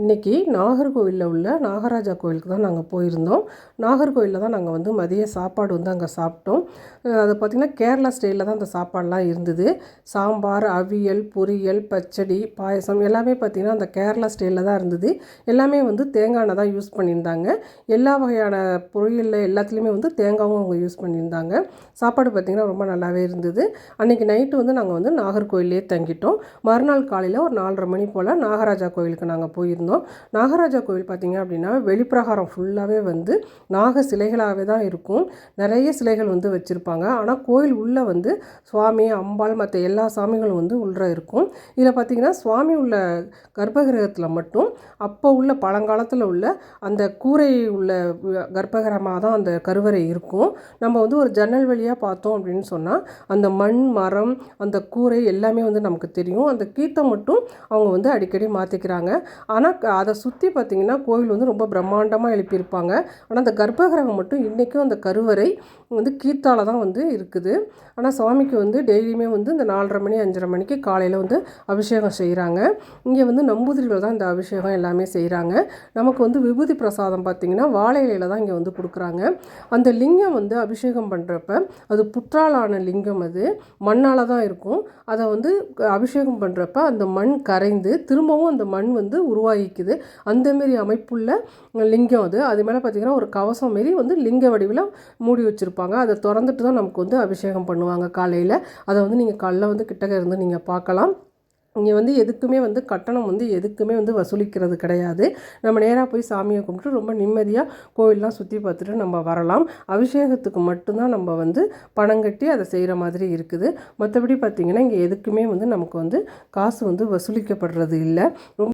இன்றைக்கி நாகர்கோவிலில் உள்ள நாகராஜா கோயிலுக்கு தான் நாங்கள் போயிருந்தோம். நாகர்கோவிலில் தான் நாங்கள் வந்து மதிய சாப்பாடு வந்து அங்கே சாப்பிட்டோம். அது பார்த்திங்கன்னா கேரளா ஸ்டைலில் தான் அந்த சாப்பாடெலாம் இருந்தது. சாம்பார் அவியல் பொரியல் பச்சடி பாயசம் எல்லாமே பார்த்திங்கன்னா அந்த கேரளா ஸ்டைலில் தான் இருந்தது. எல்லாமே வந்து தேங்காய் எண்ணெய் தான் யூஸ் பண்ணியிருந்தாங்க. எல்லா வகையான பொரியலில் எல்லாத்துலேயுமே வந்து தேங்காவும் அவங்க யூஸ் பண்ணியிருந்தாங்க. சாப்பாடு பார்த்திங்கன்னா ரொம்ப நல்லாவே இருந்தது. அன்றைக்கி நைட்டு வந்து நாங்கள் வந்து நாகர்கோவிலே தங்கிட்டோம். மறுநாள் காலையில் ஒரு நாலரை மணி போல் நாகராஜா கோயிலுக்கு நாங்கள் போயிருந்தோம். நாகராஜா கோவில் பார்த்திங்க அப்படின்னா வெளிப்பிரகாரம் ஃபுல்லாகவே வந்து நாக சிலைகளாகவே தான் இருக்கும். நிறைய சிலைகள் வந்து வச்சுருப்பாங்க. ஆனால் கோயில் உள்ளே வந்து சுவாமி அம்பாள் மற்ற எல்லா சாமிகளும் வந்து உள்ளே இருக்கும். இதில் பார்த்திங்கன்னா சுவாமி உள்ள கர்ப்பகிரகத்தில் மட்டும் அப்போ உள்ள பழங்காலத்தில் உள்ள அந்த கூரை உள்ள வ- கர்ப்பகிரகமாக தான் அந்த கருவறை இருக்கும். நம்ம வந்து ஒரு ஜன்னல் வழியாக பார்த்தோம் அப்படின்னு சொன்னால் அந்த மண் மரம் அந்த கூரை எல்லாமே வந்து நமக்கு தெரியும். அந்த கீத்தை மட்டும் அவங்க வந்து அடிக்கடி மாற்றிக்கிறாங்க ஆனால் அதை சுற்றி பார்த்திங்கன்னா கோவில் வந்து ரொம்ப பிரம்மாண்டமாக எழுப்பியிருப்பாங்க. ஆனால் அந்த கர்ப்பகிரகம் மட்டும் இன்றைக்கும் அந்த கருவறை வந்து கீத்தால தான் வந்து இருக்குது. ஆனால் சுவாமிக்கு வந்து டெய்லியுமே வந்து இந்த நாலரை மணி அஞ்சரை மணிக்கு காலையில் வந்து அபிஷேகம் செய்கிறாங்க இங்கே வந்து நம்பூதிரிகள் தான் இந்த அபிஷேகம் எல்லாமே செய்கிறாங்க நமக்கு வந்து விபூதி பிரசாதம் பார்த்திங்கன்னா வாழை இலையில் தான் இங்கே வந்து கொடுக்குறாங்க. அந்த லிங்கம் வந்து அபிஷேகம் பண்ணுறப்ப அது புற்றாலான லிங்கம் அது. மண்ணால் தான் இருக்கும். அதை வந்து அபிஷேகம் பண்ணுறப்ப அந்த மண் கரைந்து திரும்பவும் அந்த மண் வந்து உருவாகிக்குது. அந்தமாரி அமைப்புள்ள லிங்கம் அது. அது மேலே பார்த்திங்கன்னா ஒரு கவசம் மாரி வந்து லிங்க வடிவில் மூடி வச்சுருப்பாங்க. அதை திறந்துட்டு தான் நமக்கு வந்து அபிஷேகம் பண்ணுவாங்க காலையில். அதை வந்து நீங்கள் காலைல வந்து கிட்டக்க இருந்து நீங்கள் பார்க்கலாம் இங்கே வந்து எதுக்குமே வந்து கட்டணம் வந்து எதுக்குமே வந்து வசூலிக்கிறது கிடையாது. நம்ம நேராக போய் சாமியை கும்பிட்டு ரொம்ப நிம்மதியாக கோவிலெலாம் சுற்றி பார்த்துட்டு நம்ம வரலாம். அபிஷேகத்துக்கு மட்டும்தான் நம்ம வந்து பணம் கட்டி அதை செய்கிற மாதிரி இருக்குது. மற்றபடி பார்த்திங்கன்னா இங்கே எதுக்குமே வந்து நமக்கு வந்து காசு வந்து வசூலிக்கப்படுறது இல்லை. ரொம்ப